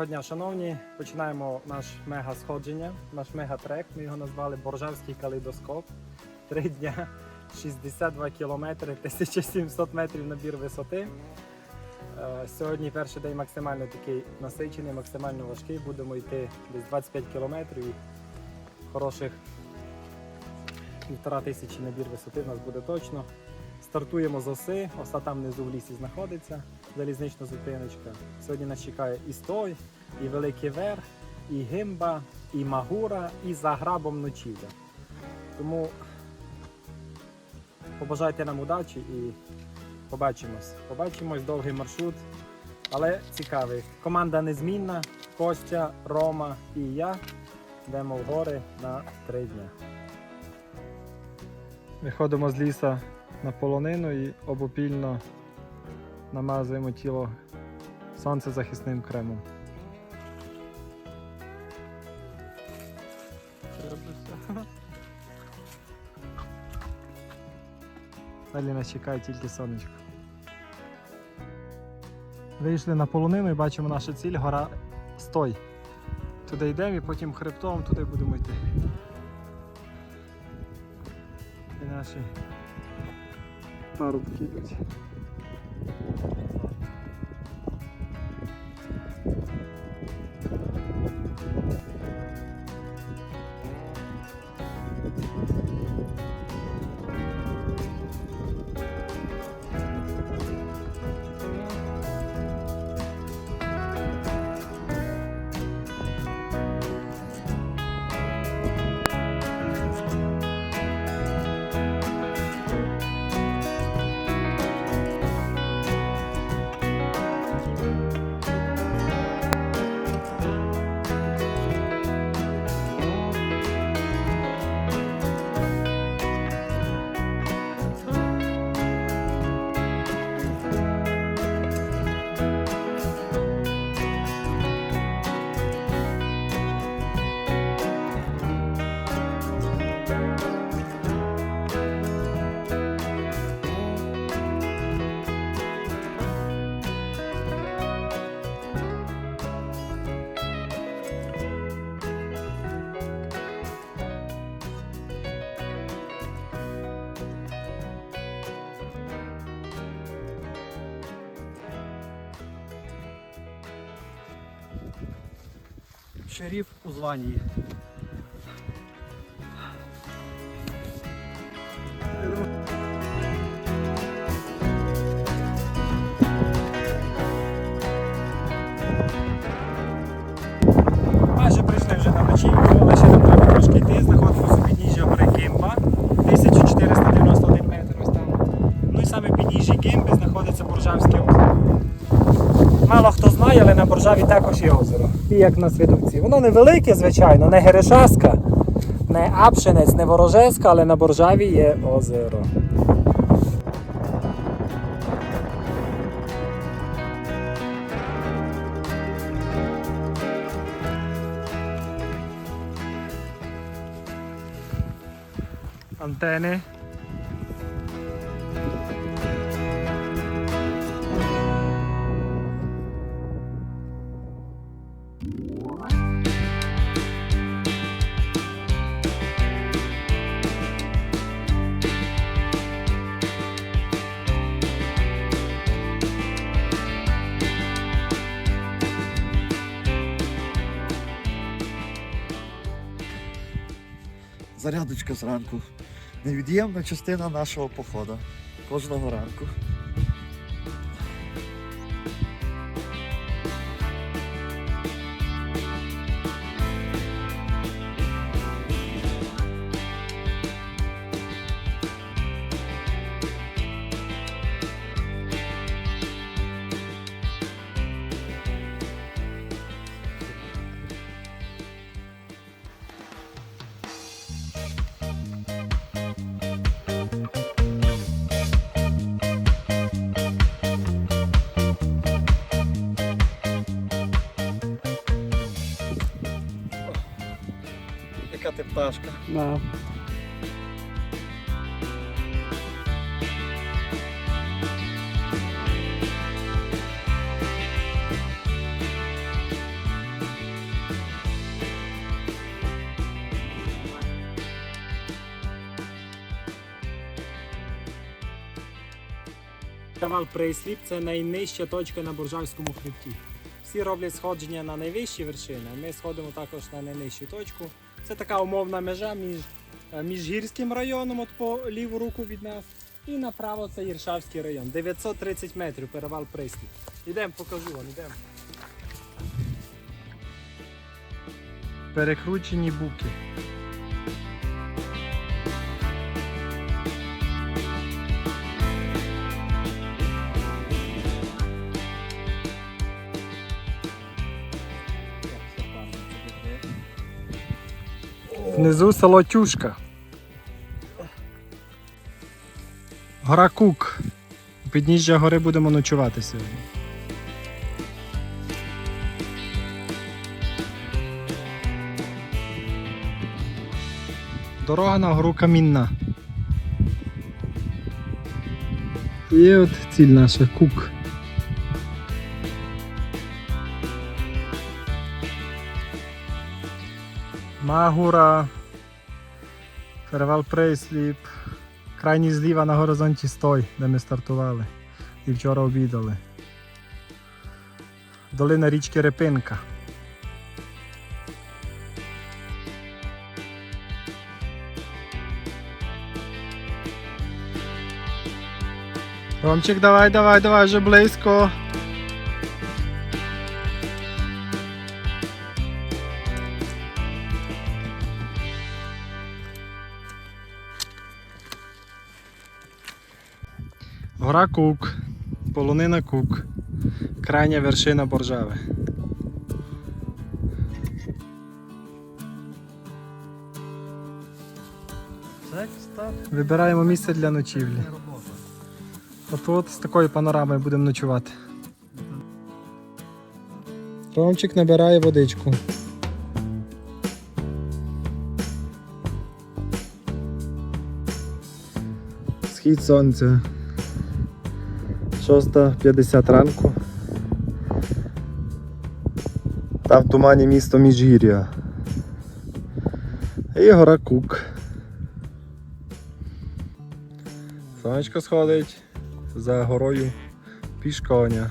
Доброго дня, шановні. Починаємо наш мега сходження, наш мегатрек. Ми його назвали Боржавський калейдоскоп. Три дня, 62 кілометри, 1700 метрів набір висоти. Е, Сьогодні перший день максимально такий насичений, максимально важкий. Будемо йти десь 25 кілометрів. і Хороших півтора тисячі набір висоти в нас буде точно. Стартуємо з оси. Оса там внизу в лісі знаходиться, залізнична зупиночка. Сьогодні нас чекає і стой, і Великий Вер, і Гимба, і Магура, і за грабом ночівля. Тому побажайте нам удачі і побачимось. Побачимось, довгий маршрут, але цікавий. Команда незмінна. Костя, Рома і я йдемо в гори на три дня. Виходимо з ліса на полонину і обопільно намазуємо тіло сонцезахисним кремом. Далі нас чекає тільки сонечко. Вийшли на полонину і бачимо нашу ціль гора Стой. Туди йдемо і потім хребтом туди будемо йти. І наші парубки йдуть. Шериф у званні. Майже прийшли вже на ночівку, але ще нам треба трошки йти. Знаходимося підніжжя гори Гимба, 1491 метр ось там. Ну і саме в підніжжі Гимби знаходиться Боржавське озеро. Мало хто знає, але на Боржаві також є озеро. І як на Свідовці. Воно невелике, звичайно, не Герешаска, не Апшинець, не Ворожеська, але на Боржаві є озеро. Антени. Зарядочка зранку. Невід'ємна частина нашого походу. Кожного ранку. Да. Канал Прейсліп це найнижча точка на Боржавському хребті. Всі роблять сходження на найвищі вершини, ми сходимо також на найнижчу точку. Це така умовна межа між, міжгірським районом, от по ліву руку від нас, і направо це Єршавський район. 930 метрів перевал Прислі. Ідемо, покажу вам, ідемо. Перекручені буки. Внизу село Тюшка. Гора Кук. У підніжжя гори будемо ночувати сьогодні. Дорога на гору Камінна. І от ціль наша Кук. Магура, перевал Присліп, крайній зліва на горизонті стой, де ми стартували і вчора обідали. Долина річки Репинка. Ромчик, давай, давай, давай, вже близько. Гора Кук, полонина Кук, крайня вершина Боржави. Вибираємо місце для ночівлі. робота. Отут з такою панорамою будемо ночувати. Ромчик набирає водичку. Схід сонця. 6.50 ранку. Там в тумані місто Міжгір'я. І гора Кук. Сонечко сходить за горою пішконя.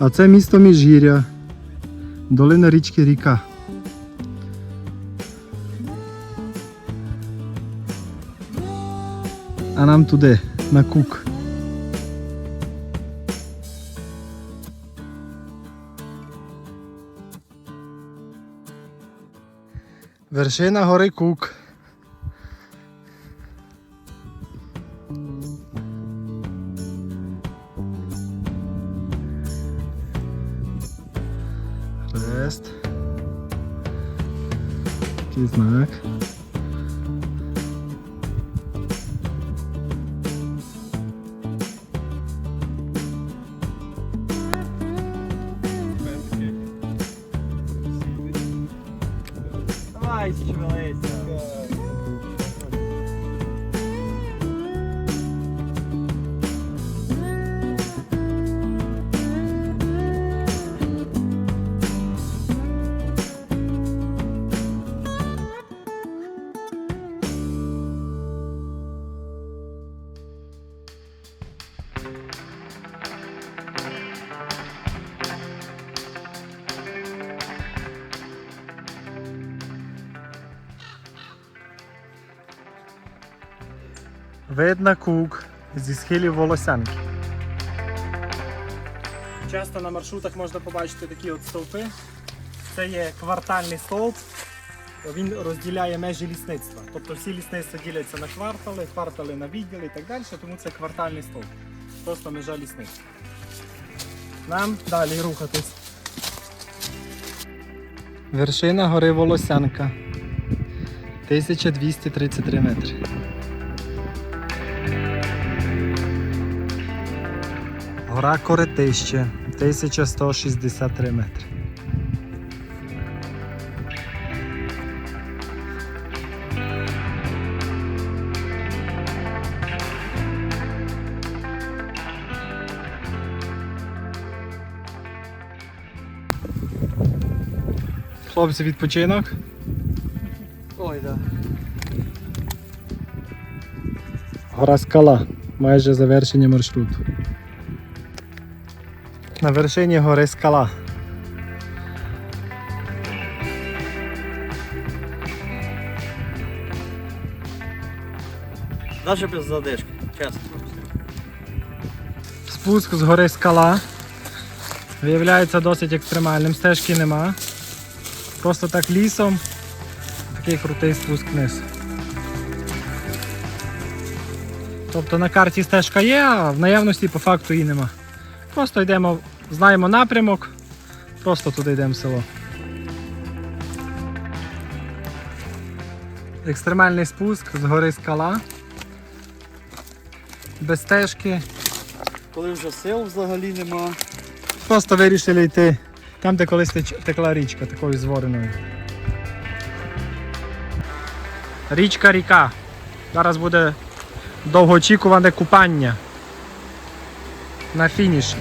А це місто Міжгір'я, долина річки Ріка. А нам туди, на кук. Вершина гори Кук. Давай, шевелися. Видно кук зі схилів волосянки. Часто на маршрутах можна побачити такі от стовпи. Це є квартальний стовп. Він розділяє межі лісництва. Тобто всі лісництва діляться на квартали, квартали на відділи і так далі, тому це квартальний стовп. Просто межа лісництва. Нам далі рухатись. Вершина гори Волосянка. 1233 метри. Гора коретище 1163 метри. Хлопці відпочинок. Ой, да. Гора скала майже завершення маршруту. На вершині гори скала. Навіть без задишки, чесно. Спуск з гори скала. Виявляється досить екстремальним, стежки нема. Просто так лісом. Такий крутий спуск вниз. Тобто на карті стежка є, а в наявності по факту її нема. Просто йдемо, знаємо напрямок, просто туди йдемо в село. Екстремальний спуск з гори скала. Без стежки. Коли вже сил взагалі нема. Просто вирішили йти там, де колись текла річка, такою звореною. Річка ріка. Зараз буде довгоочікуване купання на фініші.